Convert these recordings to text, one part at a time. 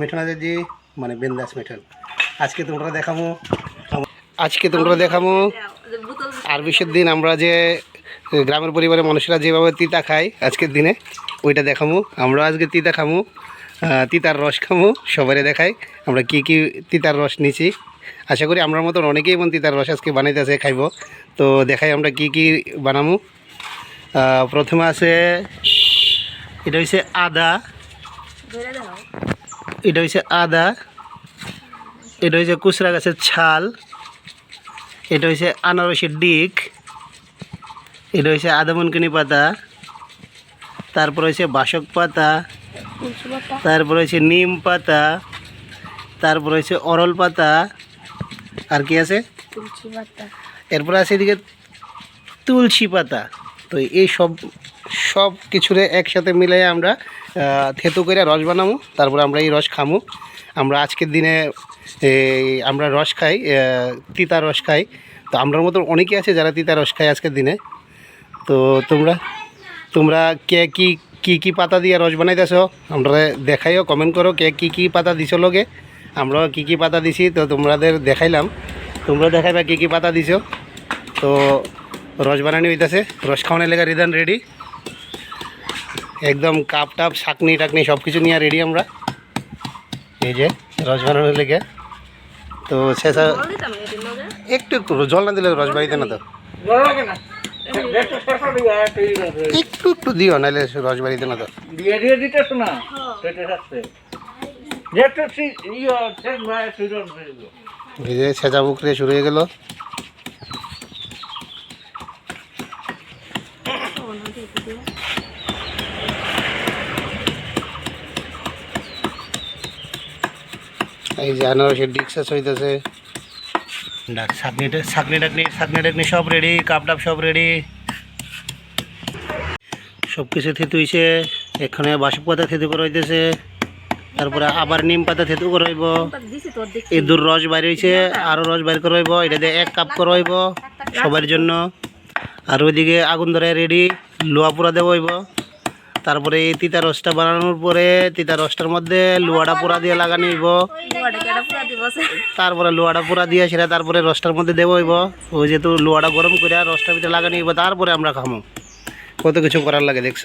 মিঠুন মানে বিন্দাস মিঠুন আজকে তোমরা দেখামো আজকে আর বিশের দিন। আমরা যে গ্রামের পরিবারের মানুষরা যেভাবে তিতা খায় আজকের দিনে, ওইটা দেখামো। আমরা আজকে তিতা খামু তিতার রস খামু সবাই দেখাই আমরা কি কি তিতার রস নিছি। আশা করি আমরা মতন অনেকেই মন তিতার রস আজকে বানাইতেছে, খাইব। তো দেখাই আমরা কি কি বানামু। প্রথমে আছে, এটা হচ্ছে আদা। এটা হচ্ছে আদা এটা হচ্ছে কুচরা গাছের ছাল এটা হচ্ছে আনারসের ডিক এটা হচ্ছে আদামনকিনি পাতা তারপর হচ্ছে বাসক পাতা তারপর হচ্ছে নিম পাতা তারপর হচ্ছে অরল পাতা আর কি আছে? এরপর আছে এদিকে তুলসী পাতা। তো এই সব সব কিছুরে একসাথে মিলাই আমরা থেতু করে রস বানাবো তারপর আমরা এই রস খামু। আমরা আজকের দিনে আমরা রস খাই তিতা রস খাই। তো আমরার মতো অনেকে আছে যারা তিতা রস খায় আজকের দিনে। তো তোমরা তোমরা কে কি কি কি পাতা দিয়ে রস বানাইতেছ আমরা দেখাইও কমেন্ট করো কে কি কি পাতা দিছ লোকে আমরাও কি কি পাতা দিছি, তো তোমাদের দেখাইলাম। তোমরা দেখাইবা কি কি পাতা দিছো। তো রস বানানি হইতেছে, রস খাওয়ানোর লেগে রিদান রেডি। একদম কাপ টাপ শাকনি টাকনি সব কিছু নিয়ে রেডি আমরা। এই যে রস বানানোর লেগে। তো শেষা একটু একটু জল না দিলে রস বাড়িতে না তো একটু একটু দিও নাহলে রস বাড়িতে না তো দিয়ে দিয়ে যেটা ইয়ে সুজন এই যে ছেঁচা শুরু হয়ে গেল। এই যে আনারসের ডিক্সাস হইতেছে। ডাক ছাকনি ছাকনি টাকনি ছাকনি টাকনি সব রেডি কাপ টাপ সব রেডি সব কিছু থেতু হয়েছে এখানে বাসক পাতা থেতু করা হইতেছে তারপরে আবার নিম পাতা থেতু করা হইব। এই দূর রস বাইর হয়েছে আরও রস বাইর করা হইব এটা দিয়ে এক কাপ করা হইব সবার জন্য। আর ওইদিকে আগুন ধরে রেডি লোহা পোড়া দেওয়া হইব। তারপরে এই তিতা রসটা বানানোর পরে তিতা রসটার মধ্যে লোহাটা পোড়া দিয়ে লাগানো হইব তারপরে লোহাটা পোড়া দিয়ে সেটা তারপরে রসটার মধ্যে দেবো হইব। ওই যেহেতু লোহাটা গরম করে রসটার ভিতরে লাগানো হইব তারপরে আমরা খামো। কত কিছু করার লাগে দেখছ?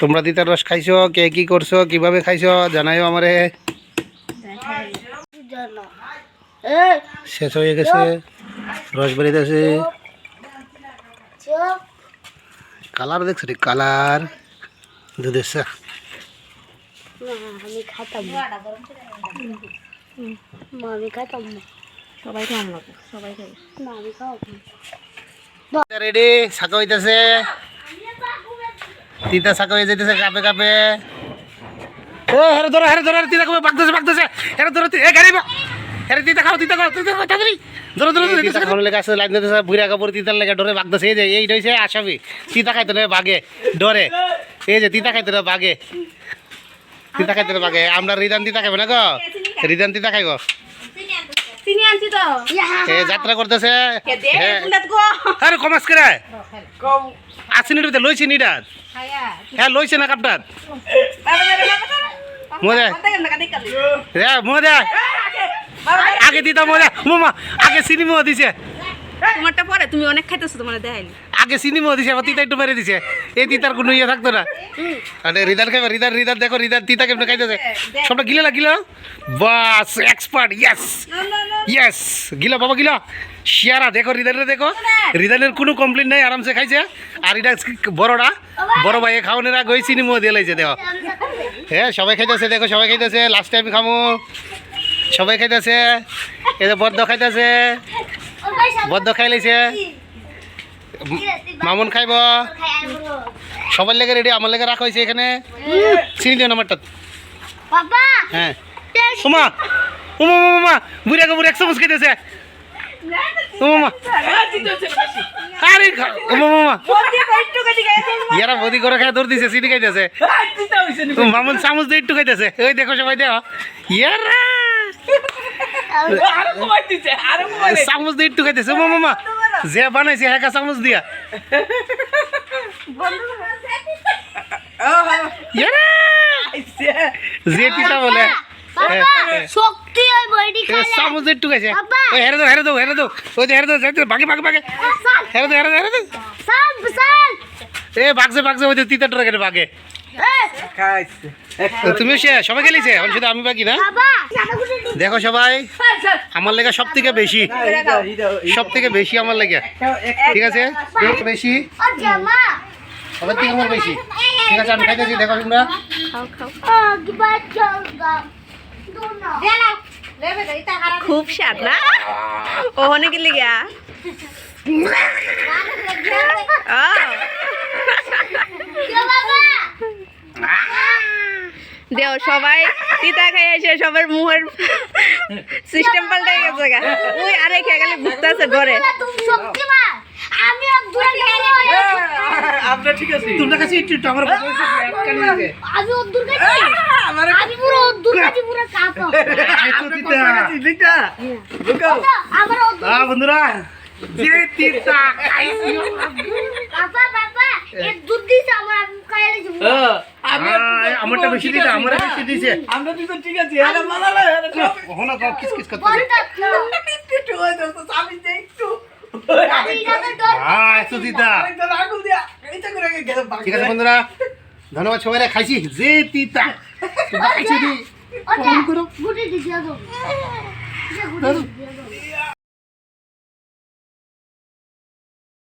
তোমরা তিতার রস খাইছো কে কি করছ কীভাবে খাইছো জানাইও আমারে। শেষ হয়ে গেছে রস বেরিয়েছে। কালার দেখছ কালার। দুধের চা। আমি খাতাম মা, আমি খাতাম সবাই খাম লাগে সবাই খাই আমি রেডি হইতেছে। তিতা হয়ে যাইতেছে কাপে কাপে। ও হেরে ধরো হেরে ধরো হেরে তিতা কাপে বাগতেছে বাগতেছে। হেরে ধরো তি- এ গাড়ি হেরে তিতা খাও তিতা খাও তিতা খাও তাড়াতাড়ি। ধরো ধরো ধরো তিতা খাওয়ার লেগে আসছে লাইন দিতেছে বুড়া কাপড় তিতার লেগে ডরে বাগতেছে। এই যে হইছে আসামি। তিতা খাইতে বাগে ডরে। এই যে তিতা খাইতে বাগে তিতা খাইতে বাগে আমরা রিদান তিতা খাইবে না গো? রিদান তিতা খাইব। চিনি এ যাত্রা করতেছে। হ্যাঁ আরে কমাস করে আসিনি লইছি খায়া হ্যাঁ লইছে না কাটি কালি রে মোদে আগে দিতা মোদে মামা আগে চিনি মো দিছে। তোমারটা পরে তুমি অনেক খাইতেছো তোমার দেখাইলি আগে চিনি মো দিছে আবার তিতা একটু মেরে দিছে। এই তিতার কোনো ইয়ে থাকতো না। আরে রিদার খাইবে রিদার রিদার দেখো রিদার তিতা কেমনে খাইতেছে? সবটা গিলে না গিলে? বাস এক্সপার্ট ইয়েস ইয়েস গিলা বাবা গিলা। শিয়ারা দেখো রিদানের দেখো। রিদানের কোনো কমপ্লেন নাই আরামসে খাইছে। আর এটা বড়টা বড় ভাইয়ে খাওয়ানোর আগে ওই চিনি মো দিয়ে লাইছে দেখো। হ্যাঁ সবাই খাইতেছে দেখো সবাই খাইতেছে। লাস্ট টাইম খামো। সবাই খাইতেছে। যে বদ্ধ খাইতেছে। বদ্ধ খাই লাইছে। মামুন খাইব? সবার লেগে রেডি আমার লেগে রাখা হয়েছে এখানে। চিনি দিও নাম্বারটা হ্যাঁ। উমা উমা উমা উমা বুড়ি আগে বুড়ি এক চামচ খাইতেছে উমা আরে খা উমা উমা ইয়ারা বদি করে খাই দৌড় দিছে চিনি খাইতেছে। ও মামুন চামচ দিয়ে একটু খাইতেছে। ওই দেখো সবাই দেখো। ইয়ারা! চামচ দিয়ে একটু খাইতেছে। উমা মামা যে বানাইছে হ্যাঁ চামচ দিয়া। যে তিতা বলে। হ্যাঁ। শক্তি ওই এ, খাইলে। চামচ একটু গেছে। ওই হেরে দাও হেরে দাও হেরে দাও। ওই হেরে দাও দাও, ভাগে ভাগে ভাগে সাল হেরে দাও হেরে দাও হেরে দাও। সাল সাল এ ওই তিতা টরা কেটে ভাগে তুমি সে সবাই খেলিছে? এখন শুধু আমি বাকি না? দেখো সবাই আমার লেগে সব থেকে বেশি সব থেকে বেশি আমার লেগে। ঠিক আছে? বেশি। সবার থেকে আমার বেশি। ঠিক আছে আমি খাইতেছি দেখো তোমরা। খুব স্বাদ না? ওখানে গেলি গিয়া? ও। দেও সবাই তিতা খাই এসে সবার মুহের সিস্টেম পাল্টাই গেছে গা। ওই আরে খেয়ে গেলে ঘরে। আমরা ঠিক আছে। তোমরা কাছে একটু একটু আমার আমি অদ্ভুত গেছি আমি পুরো অদ্ভুত গেছি পুরো কাঁপো দিটা লুকাও আমার অদ্ভুত হ্যাঁ। বন্ধুরা যে তিতা খাইছি বাবা বাবা এক দুধ দিছে আমার যাব আমি আমারটা বেশি দিতে আমার বেশি দিছে আমরা দুজন ঠিক আছে আরে মালালা আরে বাপ কিস কিস করতে একটু হয়ে যাচ্ছে আমি একটু। হ্যাঁ করে ঠিক আছে বন্ধুরা ধন্যবাদ সবাই খাইছি। যে তিতা খাইছি দি